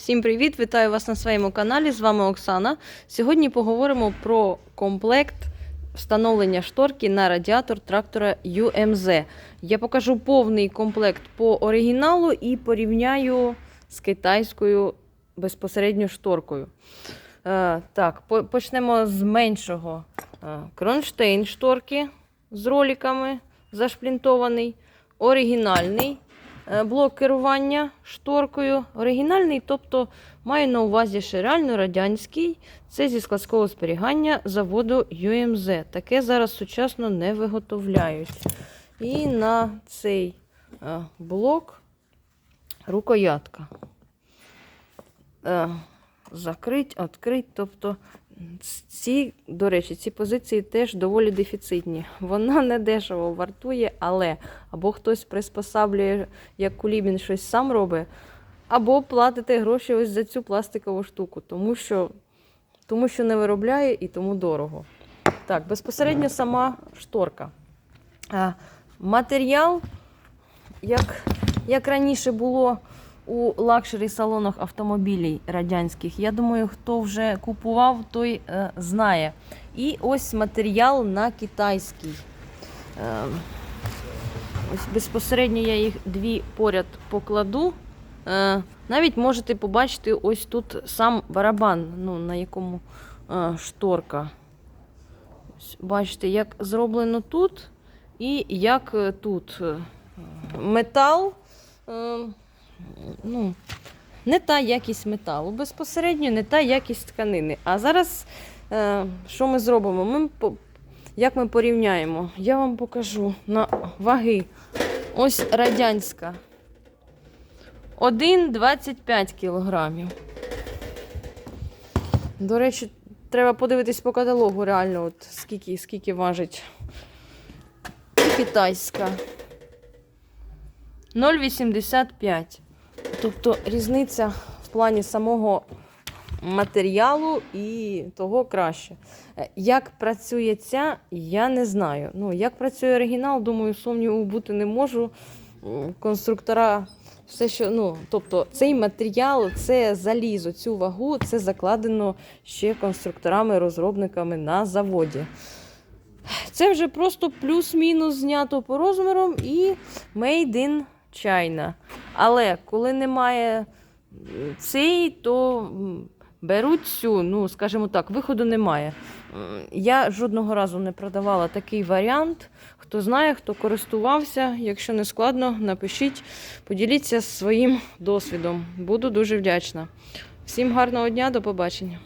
Всім привіт! Вітаю вас на своєму каналі. З вами Оксана. Сьогодні поговоримо про комплект встановлення шторки на радіатор трактора UMZ. Я покажу повний комплект по оригіналу і порівняю з китайською безпосередньо шторкою. Е, так, почнемо з меншого. Е, кронштейн шторки з роликами зашплінтований, оригінальний. Е, блок керування шторкою оригінальний, тобто маю на увазі ще реально радянський. Це зі складського зберігання заводу UMZ. Таке зараз сучасно не виготовляють. І на цей е, блок рукоятка. Е, Закрить, відкрить. Тобто ці, до речі, ці позиції теж доволі дефіцитні. Вона не дешево вартує, але або хтось приспосаблює, як кулібін щось сам робить, або платите гроші ось за цю пластикову штуку, тому що, тому що не виробляє і тому дорого. Так, безпосередньо сама шторка. Матеріал, як, як раніше було у лакшері салонах автомобілів радянських. Я думаю, хто вже купував, той е, знає. І ось матеріал на китайський. Е, ось безпосередньо я їх дві поряд покладу. Е, навіть можете побачити ось тут сам барабан, ну, на якому е, шторка. Ось, бачите, як зроблено тут і як е, тут. Е, Метал. Е, ну, не та якість металу, безпосередньо не та якість тканини. А зараз е, що ми зробимо? Ми, як ми порівняємо? Я вам покажу на ваги. Ось радянська. 1,25 кілограмів. До речі, треба подивитись по каталогу реально, от скільки, скільки важить. Китайська. 0,85. Тобто різниця в плані самого матеріалу і того краще. Е, Як працює ця, я не знаю. Ну, як працює оригінал, думаю, сумніву бути не можу. Конструктора, все, що, ну, тобто цей матеріал, це залізо, цю вагу, це закладено ще конструкторами-розробниками на заводі. Це вже просто плюс-мінус знято по розмірам і made in China. Але коли немає м, цей, то беруть цю, ну, скажімо так, виходу немає. Я жодного разу не продавала такий варіант. Хто знає, хто користувався, якщо не складно, напишіть, поділіться своїм досвідом. Буду дуже вдячна. Всім гарного дня, до побачення.